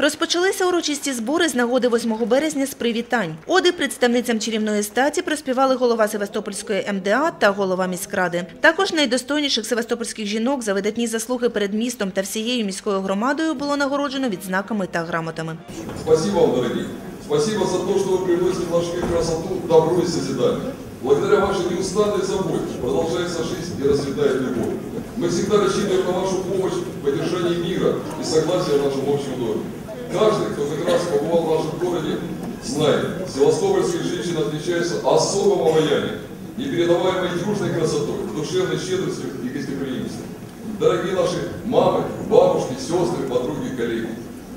Розпочалися урочисті збори з нагоди 8 березня з привітань. Оди представницям чарівної статі проспівали голова Севастопольської МДА та голова міськради. Також найдостойніших севастопольських жінок за видатні заслуги перед містом та всією міською громадою було нагороджено відзнаками та грамотами. Спасибо вам, дорогие. Спасибо за то, что вы привносите в наш мир красоту, добро и созидание. Благодаря вашей неустанной заботе продолжается жизнь и расцветает любовь. Мы всегда рассчитываем на вашу помощь в поддержании мира и согласия в нашем общем доме. Каждый, кто хоть раз побывал в нашем городе, знает, севастопольские женщины отличаются особым обаянием, непередаваемой южной красотой, душевной щедростью и гостеприимством. Дорогие наши мамы, бабушки, сестры, подруги, коллеги,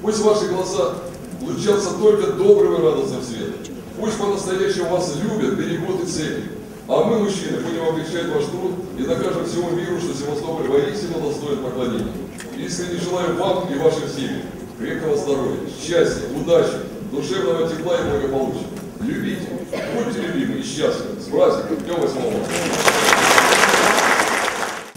пусть ваши глаза лучатся только добрым и радостным светом. Пусть по-настоящему вас любят, берегут и ценят. А мы, мужчины, будем облегчать ваш труд и докажем всему миру, что Севастополь воистину достоин поклонения. Искренне желаю вам и вашим семьям крепкого здоровья, счастья, удачи, душевного тепла и благополучия. Любите, будьте любимы и счастливы. С праздником, Днем 8 марта.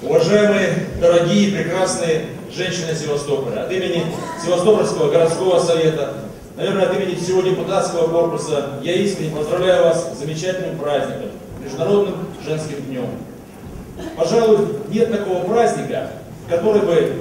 Уважаемые, дорогие, прекрасные женщины Севастополя, от имени Севастопольского городского совета, наверное, от имени всего депутатского корпуса, я искренне поздравляю вас с замечательным праздником, Международным женским днем. Пожалуй, нет такого праздника, который бы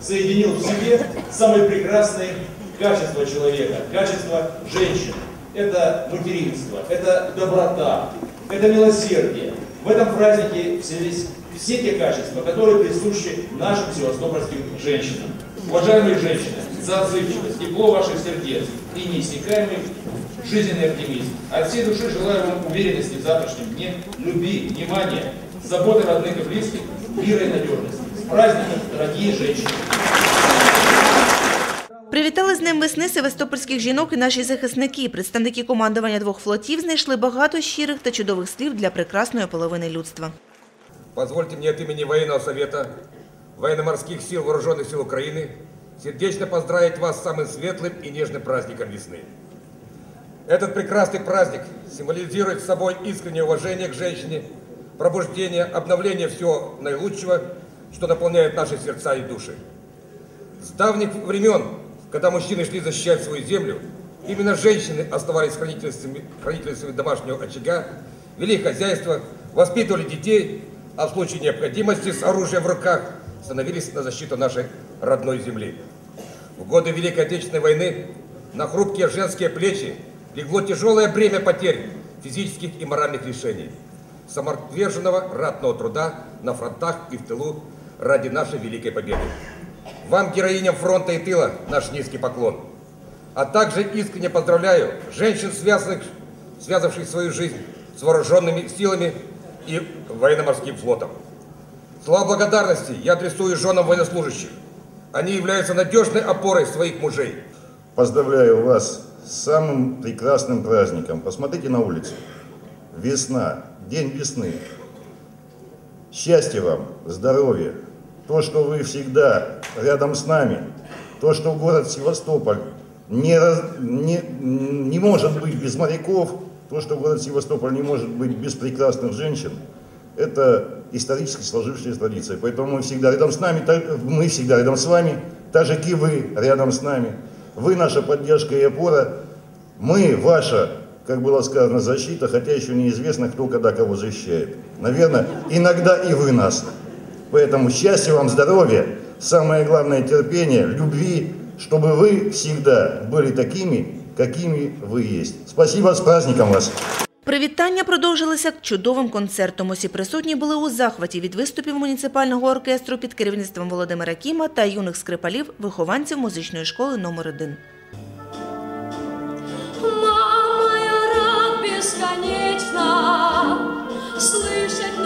соединил в себе самые прекрасные качества человека, качества женщины. Это материнство, это доброта, это милосердие. В этом празднике вселись все те качества, которые присущи нашим севастопольским женщинам. Уважаемые женщины, за отзывчивость, тепло ваших сердец и неиссякаемый жизненный оптимизм. От всей души желаю вам уверенности в завтрашнем дне, любви, внимания, заботы родных и близких, мира и надежности. С праздником, дорогие женщины! Привітали з ним весни севастопольських жінок і наші захисники. Представники командування двох флотів знайшли багато щирих та чудових слів для прекрасної половини людства. Позвольте мне от имени Военного совета Военно-морских сил Вооруженных сил Украины сердечно поздравить вас с самым светлым и нежным праздником весны. Этот прекрасный праздник символизирует собой искреннее уважение к женщине, пробуждение, обновление всего наилучшего, что наполняет наши сердца и души. С давних времен, когда мужчины шли защищать свою землю, именно женщины оставались хранительницами, хранительницами домашнего очага, вели хозяйство, воспитывали детей, а в случае необходимости с оружием в руках становились на защиту нашей родной земли. В годы Великой Отечественной войны на хрупкие женские плечи легло тяжелое бремя потерь физических и моральных лишений, самоотверженного ратного труда на фронтах и в тылу ради нашей великой победы. Вам, героиням фронта и тыла, наш низкий поклон. А также искренне поздравляю женщин, связанных, связавших свою жизнь с вооруженными силами и военно-морским флотом. Слова благодарности я адресую женам военнослужащих. Они являются надежной опорой своих мужей. Поздравляю вас с самым прекрасным праздником. Посмотрите на улицу. Весна, день весны. Счастья вам, здоровья. То, что вы всегда рядом с нами. То, что город Севастополь не, не, не может быть без моряков. То, что город Севастополь не может быть без прекрасных женщин. Это исторически сложившаяся традиция. Поэтому мы всегда рядом с нами, мы всегда рядом с вами, так же, как и вы рядом с нами. Вы наша поддержка и опора. Мы ваша, как было сказано, защита, хотя еще неизвестно, кто когда кого защищает. Наверное, иногда и вы нас. Поэтому счастья вам, здоровья, самое главное терпение, любви, чтобы вы всегда были такими, какими вы есть. Спасибо, с праздником вас! Привітання продовжилися чудовим концертом. Усі присутні були у захваті від виступів муніципального оркестру під керівництвом Володимира Кіма та юних скрипалів, вихованців музичної школи номер 1 Мама, я рад бесконечно слышать